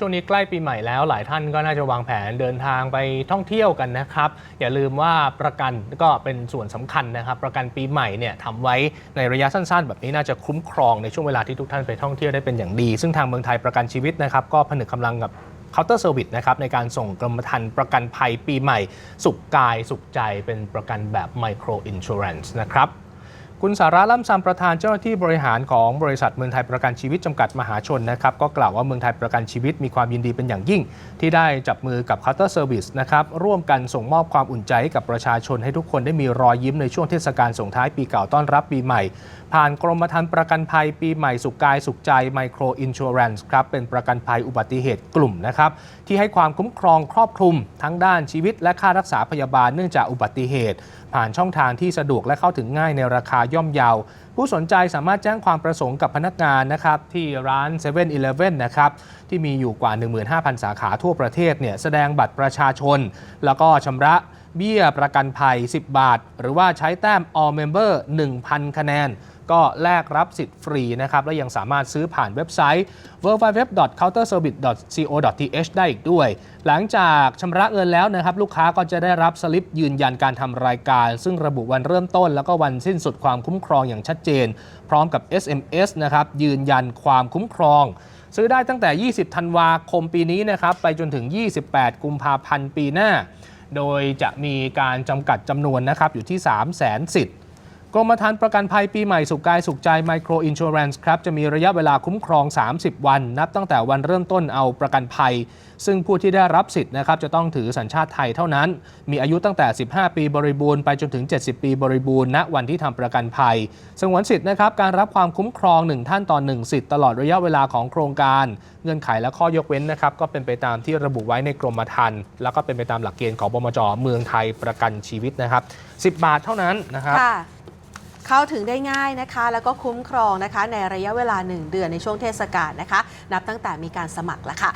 ช่วงนี้ใกล้ปีใหม่แล้วหลายท่านก็น่าจะวางแผนเดินทางไปท่องเที่ยวกันนะครับ อย่าลืมว่าประกันก็เป็นส่วนสำคัญนะครับ ประกันปีใหม่เนี่ยทำไว้ในระยะสั้นๆ แบบนี้น่าจะคุ้มครองในช่วงเวลาที่ทุกท่านไปท่องเที่ยวได้เป็นอย่างดี ซึ่งทางเมืองไทยประกันชีวิตนะครับก็ผนึกกำลังกับเคาน์เตอร์เซอร์วิสนะครับในการส่งกรมธรรม์ประกันภัยปีใหม่ สุขกายสุขใจเป็นประกันแบบไมโครอินชูรันส์นะครับ คุณสาระล่ำซำประธานเจ้าหน้าที่บริหารของบริษัทเมืองไทยประกันชีวิตจำกัดมหาชนนะครับก็กล่าวว่าเมืองไทยประกันชีวิตมีความยินดีเป็นอย่างยิ่ง ที่ได้จับมือกับ Cutter Service นะครับร่วมกันส่งมอบความอุ่นใจให้กับประชาชนให้ทุกคนได้มีรอยยิ้มในช่วงเทศกาลส่งท้ายปีเก่าต้อนรับปีใหม่ ผ่านกรมธรรม์ประกันภัยปีใหม่สุขกายสุขใจไมโครอินชูรันส์ครับเป็นประกันภัยอุบัติเหตุกลุ่มนะครับที่ให้ความคุ้มครองครอบคลุม ทั้งด้านชีวิตและค่ารักษาพยาบาลเนื่องจากอุบัติเหตุ ผ่านช่องทางที่สะดวกและเข้าถึงง่ายในราคาย่อมเยา ผู้สนใจสามารถแจ้งความประสงค์กับพนักงานนะครับที่ร้าน 7 e เ e ่ e อนะครับที่มีอยู่กว่า 15,000 สาขาทั่วประเทศเนี่ยแสดงบัตรประชาชน แล้วก็ชำระเบี้ยประกันภัย 10 บาท หรือว่าใช้แต้ม All Member 1,000 คะแนน ก็แลกรับสิทธิ์ฟรีนะครับ และยังสามารถซื้อผ่านเว็บไซต์ www.counterservice.co.th ได้อีกด้วย หลังจากชำระเงินแล้วนะครับ ลูกค้าก็จะได้รับสลิปยืนยันการทำรายการ ซึ่งระบุวันเริ่มต้น แล้วก็วันสิ้นสุดความคุ้มครองอย่างชัดเจน พร้อมกับ SMS นะครับยืนยันความคุ้มครองซื้อได้ตั้งแต่ 20 ธันวาคมปีนี้นะครับ ไปจนถึง 28 กุมภาพันธ์ปีหน้า โดยจะมีการจำกัดจำนวนนะครับอยู่ที่ 3 0 0 0 0 0สิทธิ์ กรมธรรม์ประกันภัยปีใหม่สุขกายสุขใจไมโครอินชูรันส์ครับจะมีระยะเวลาคุ้มครอง 30 วัน นับตั้งแต่วันเริ่มต้นเอาประกันภัย ซึ่งผู้ที่ได้รับสิทธิ์นะครับจะต้องถือสัญชาติไทยเท่านั้น มีอายุตั้งแต่ 15 ปีบริบูรณ์ไปจนถึง 70 ปีบริบูรณ์ณวันที่ทำประกันภัยสงวนสิทธิ์นะครับการรับความคุ้มครอง 1 ท่านต่อ1สิทธิ์ตลอดระยะเวลาของโครงการ เงื่อนไขและข้อยกเว้นนะครับก็เป็นไปตามที่ระบุไว้ในกรมธรรม์แล้วก็เป็นไปตามหลักเกณฑ์ของบมจเมืองไทยประกันชีวิตนะครับ10 บาทเท่านั้นนะครับ เข้าถึงได้ง่ายนะคะ แล้วก็คุ้มครองนะคะในระยะเวลา 1 เดือนในช่วงเทศกาลนะคะ นับตั้งแต่มีการสมัครแล้วค่ะ